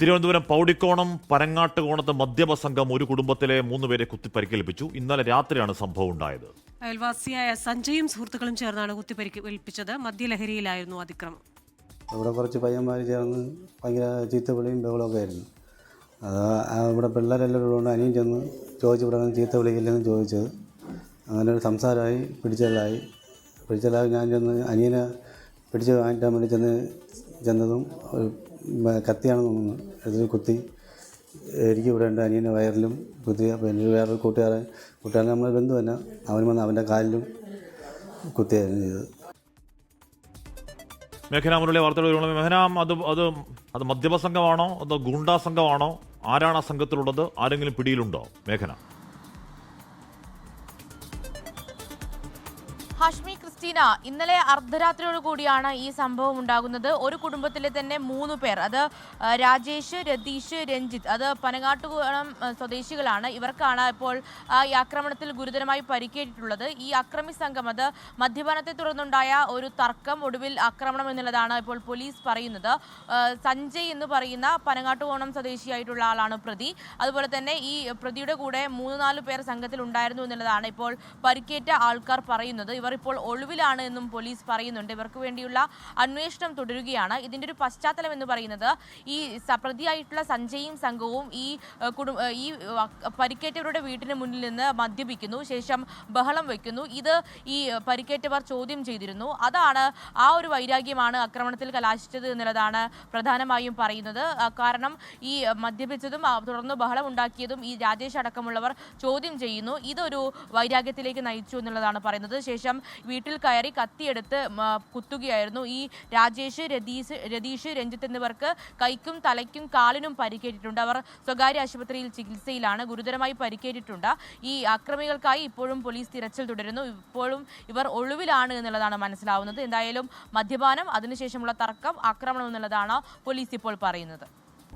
തിരുവനന്തപുരം പൗടിക്കോണം പരങ്ങാട്ടുകോണത്ത് മദ്യപ സംഘം ഒരു കുടുംബത്തിലെ മൂന്ന് പേരെ കുത്തി പരിക്കേൽപ്പിച്ചു ഇന്നലെ രാത്രിയാണ് സംഭവം ഉണ്ടായത്. അയൽവാസിയായ സഞ്ജയും സുഹൃത്തുക്കളും ചേർന്നാണ് കുത്തിപ്പരിക്കേൽപ്പിച്ചത്. മദ്യലഹരിയിലായിരുന്നു അതിക്രമം. അവിടെ കുറച്ച് പയ്യന്മാർ ചേർന്ന് ഭയങ്കര ചീത്തവിളിയും ബഹളമൊക്കെ ആയിരുന്നു. അത് ആ ഇവിടെ പിള്ളേരെല്ലാവരും ഉള്ളതുകൊണ്ട് അനിയും ചെന്ന് ചോദിച്ചു ഇവിടെ ചീത്ത വിളിക്കില്ലെന്ന് ചോദിച്ചത്. അങ്ങനെ ഒരു സംസാരമായി പിടിച്ചലായി പിടിച്ചലായി ഞാൻ ചെന്ന് അനിയനെ പിടിച്ച് വാങ്ങിക്കാൻ വേണ്ടി ചെന്ന് ചെന്നതും കത്തിയാണെന്ന് തോന്നുന്നു. എടുത്ത് കുത്തി. എനിക്ക് ഇവിടെ ഉണ്ട് അനിയന്റെ വയറിലും കുത്തി. അപ്പോൾ എന്റെ വേറൊരു കൂട്ടുകാരൻ കൂട്ടുകാരൻ നമ്മളെ ബന്ധു തന്നെ. അവൻ വന്ന് അവന്റെ കാലിലും കുത്തിയായിരുന്നു ചെയ്തത്. മേഘന മുരളി വാർത്തകൾ വരുമ്പോൾ മേഘന അത് അത് അത് മദ്യപ സംഘമാണോ അതോ ഗുണ്ടാ സംഘമാണോ ആരാണ് ആ സംഘത്തിലുള്ളത്? ആരെങ്കിലും പിടിയിലുണ്ടോ? മേഘന. ഹാഷ്മി ക്രിസ്റ്റീന ഇന്നലെ അർദ്ധരാത്രിയോട് കൂടിയാണ് ഈ സംഭവം ഉണ്ടാകുന്നത്. ഒരു കുടുംബത്തിലെ തന്നെ മൂന്ന് പേർ അത് രാജേഷ് രതീഷ് രഞ്ജിത്ത് അത് പനങ്ങാട്ടുകുളം സ്വദേശികളാണ്. ഇവർക്കാണ് ഇപ്പോൾ ഈ ആക്രമണത്തിൽ ഗുരുതരമായി പരിക്കേറ്റിട്ടുള്ളത്. ഈ അക്രമി സംഘം അത് മദ്യപാനത്തെ തുടർന്നുണ്ടായ ഒരു തർക്കം ഒടുവിൽ ആക്രമണം എന്നുള്ളതാണ് ഇപ്പോൾ പോലീസ് പറയുന്നത്. സഞ്ജയ് എന്ന് പറയുന്ന പനങ്ങാട്ടുകോണം സ്വദേശിയായിട്ടുള്ള ആളാണ് പ്രതി. അതുപോലെ തന്നെ ഈ പ്രതിയുടെ കൂടെ മൂന്ന് നാല് പേർ സംഘത്തിൽ ഉണ്ടായിരുന്നു എന്നുള്ളതാണ് ഇപ്പോൾ പരിക്കേറ്റ ആൾക്കാർ പറയുന്നത്. ഇപ്പോൾ ഒളിവിലാണ് എന്നും പോലീസ് പറയുന്നുണ്ട്. ഇവർക്ക് വേണ്ടിയുള്ള അന്വേഷണം തുടരുകയാണ്. ഇതിന്റെ ഒരു പശ്ചാത്തലം എന്ന് പറയുന്നത് ഈ പ്രതിയായിട്ടുള്ള സഞ്ജയും സംഘവും ഈ കുടുംബ ഈ പരിക്കേറ്റവരുടെ വീട്ടിന് മുന്നിൽ നിന്ന് മദ്യപിക്കുന്നു. ശേഷം ബഹളം വയ്ക്കുന്നു ഇത് ഈ പരിക്കേറ്റവർ ചോദ്യം ചെയ്തിരുന്നു. അതാണ് ആ ഒരു വൈരാഗ്യമാണ് ആക്രമണത്തിൽ കലാശിച്ചത് എന്നുള്ളതാണ് പ്രധാനമായും പറയുന്നത്. കാരണം ഈ മദ്യപിച്ചതും തുടർന്ന് ബഹളം ഉണ്ടാക്കിയതും ഈ രാജേഷ് അടക്കമുള്ളവർ ചോദ്യം ചെയ്യുന്നു. ഇതൊരു വൈരാഗ്യത്തിലേക്ക് നയിച്ചു എന്നുള്ളതാണ് പറയുന്നത്. ശേഷം വീട്ടിൽ കയറി കത്തിയെടുത്ത് കുത്തുകയായിരുന്നു. ഈ രാജേഷ് രതീഷ് രതീഷ് രഞ്ജിത്ത് എന്നിവർക്ക് കൈക്കും തലയ്ക്കും കാലിനും പരിക്കേറ്റിട്ടുണ്ട്. അവർ സ്വകാര്യ ആശുപത്രിയിൽ ചികിത്സയിലാണ് ഗുരുതരമായി പരിക്കേറ്റിട്ടുണ്ട്. ഈ അക്രമികൾക്കായി ഇപ്പോഴും പോലീസ് തിരച്ചിൽ തുടരുന്നു. ഇപ്പോഴും ഇവർ ഒളിവിലാണ് എന്നുള്ളതാണ് മനസ്സിലാവുന്നത്. എന്തായാലും മദ്യപാനം അതിനുശേഷമുള്ള തർക്കം ആക്രമണം എന്നുള്ളതാണ് പോലീസ് ഇപ്പോൾ പറയുന്നത്.